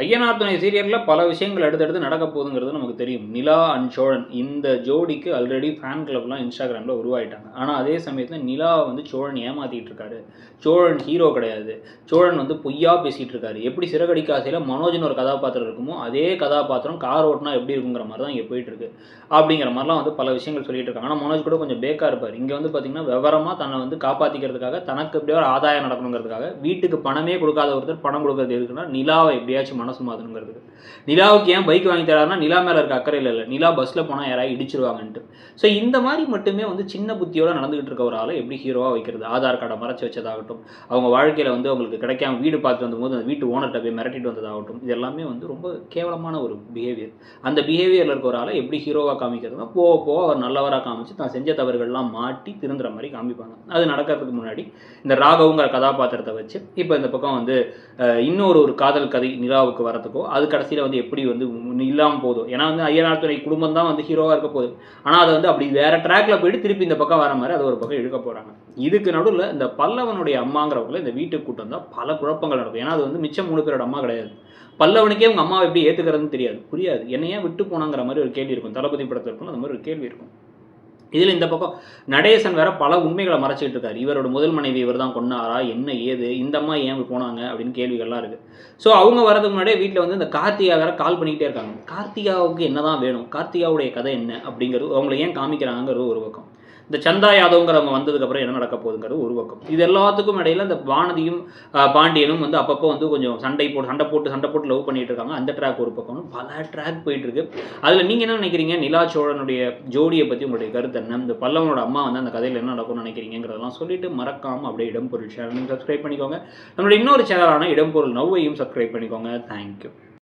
ஐயனார் துணை சீரியலில் பல விஷயங்கள் அடுத்தடுத்து நடக்க போகுதுங்கிறது நமக்கு தெரியும். நிலா அண்ட் சோழன் இந்த ஜோடிக்கு ஆல்ரெடி ஃபேன் கிளப்லாம் இன்ஸ்டாகிராமில் உருவாயிட்டாங்க. ஆனால் அதே சமயத்தில் நிலா வந்து சோழன் ஏமாற்றிட்டு இருக்காரு. சோழன் ஹீரோ கிடையாது. சோழன் வந்து பொய்யா பேசிகிட்டு இருக்காரு. எப்படி சிறகடிக்க ஆசையில் மனோஜன் ஒரு கதாபாத்திரம் இருக்குமோ அதே கதாபாத்திரம் கார் ஓட்டினா எப்படி இருக்குங்கிற மாதிரி தான் இங்கே போயிட்டு இருக்கு. அப்படிங்கிற மாதிரிலாம் வந்து பல விஷயங்கள் சொல்லிட்டு இருக்காங்க. ஆனால் மனோஜ் கூட கொஞ்சம் பேக்காக இருப்பார். இங்கே வந்து பார்த்தீங்கன்னா விவரமாக தன்னை வந்து காப்பாற்றிக்கிறதுக்காக தனக்கு எப்படியோ ஒரு ஆதாயம் நடக்கணுங்கிறதுக்காக வீட்டுக்கு பணமே கொடுக்காத ஒருத்தர் பணம் கொடுக்கறது எதுக்குன்னா நிலாவை எப்படியாச்சும் மன மாற்றணுங்கிறதுக்கு நிலாவுக்கு ஏன் பைக் வாங்கி தராருன்னா நிலா மேலே இருக்க அக்கறையில் இல்லை. நிலா பஸ்ஸில் போனால் யாராவது இடிச்சிருவாங்கன்ட்டு. ஸோ இந்த மாதிரி மட்டுமே வந்து சின்ன புத்தியோட நடந்துகிட்டு இருக்க ஒரு ஆளை எப்படி ஹீரோவாக வைக்கிறது? ஆதார் கார்டை மறைச்சி வச்சதாகட்டும் அவங்க வாழ்க்கையில் வந்து அவங்களுக்கு கிடைக்காம வீடு பார்த்து வந்தபோது அந்த வீட்டு ஓனர்கிட்ட போய் மிரட்டிட்டு வந்ததாகட்டும் இது எல்லாமே வந்து ரொம்ப கேவலமான ஒரு பிஹேவியர் அந்த பிஹேவியரில் இருக்க ஒரு ஆளை எப்படி ஹீரோவாக காமிக்கிறதுனா போக போக அவர் நல்லவராக காமிச்சு தான் செஞ்ச தவறுகள்லாம் மாட்டி திருந்துற மாதிரி காமிப்பாங்க. அது நடக்கிறதுக்கு முன்னாடி இந்த ராகவுங்கிற கதாபாத்திரத்தை வச்சு இப்போ இந்த பக்கம் வந்து இன்னொரு ஒரு காதல் கதை நிலாவுக்கு வரதுக்கோ அது கடைசியில் வந்து எப்படி வந்து இல்லாமல் போதும் ஏன்னா வந்து ஐயனார் துறை குடும்பம் தான் வந்து ஹீரோவாக இருக்க போகுது. ஆனால் அதை வந்து அப்படி வேற ட்ராக்ல போயிட்டு திருப்பி இந்த பக்கம் வர மாதிரி அது ஒரு பக்கம் இழுக்க போகிறாங்க இதுக்கு நடுவில் இந்த பல்லவனுடைய அம்மாங்கிறவங்கள இந்த வீட்டுக்கு கூட்டம் தான் பல குழப்பங்கள் நடக்கும். ஏன்னா அது வந்து மிச்சம் மூணு பேரோட அம்மா கிடையாது. பல்லவனுக்கே உங்க அம்மாவை எப்படி ஏற்றுக்கிறதுன்னு தெரியாது. புரியாது. என்னையே விட்டு போனாங்கிற மாதிரி ஒரு கேள்வி இருக்கும். தளபதி படத்தில் இருக்கும் அந்த மாதிரி ஒரு கேள்வி இருக்கும். இதில் இந்த பக்கம் நடேசன் வேற பல உண்மைகளை மறைச்சிட்டு இருக்காரு. இவரோட முதல் மனைவி இவர் தான் கொண்டாரா என்ன ஏது? இந்த அம்மா ஏன் போனாங்க? அப்படின்னு கேள்விகள்லாம் இருக்கு. ஸோ அவங்க வரதுக்கு முன்னாடியே வீட்டில் வந்து இந்த கார்த்திகா வேற கால் பண்ணிக்கிட்டே இருக்காங்க. கார்த்திகாவுக்கு என்ன தான் வேணும்? கார்த்திகாவுடைய கதை என்ன? அப்படிங்கிறது அவங்கள ஏன் காமிக்கிறாங்கிறது ஒரு பக்கம். இந்த சந்தா யாதவ்ங்கிறவங்க வந்ததுக்கப்புறம் என்ன நடக்க போகுதுங்கிறது ஒரு பக்கம். இது எல்லாத்துக்கும் இடையில இந்த வானதியும் பாண்டியனும் வந்து அப்பப்போ வந்து கொஞ்சம் சண்டை போட்டு சண்டை போட்டு சண்டை போட்டு லவ் பண்ணிட்டு இருக்காங்க. அந்த ட்ராக் ஒரு பக்கம். பல ட்ராக் போயிட்டு இருக்கு. அதில் நீங்கள் என்ன நினைக்கிறீங்க? நிலா சோழனுடைய ஜோடியை பற்றி உங்களுடைய கருத்து என்ன? இந்த பல்லவனோட அம்மா வந்து அந்த கதையில் என்ன நடக்கும்னு நினைக்கிறீங்கிறதெல்லாம் சொல்லிட்டு மறக்காம அப்படியே இடம்பொருள் சேனலையும் சப்ஸ்கிரைப் பண்ணிக்கோங்க. நம்மளுடைய இன்னொரு சேனலான இடம்பொருள் நவ்வையும் சப்ஸ்கிரைப் பண்ணிக்கோங்க. தேங்க்யூ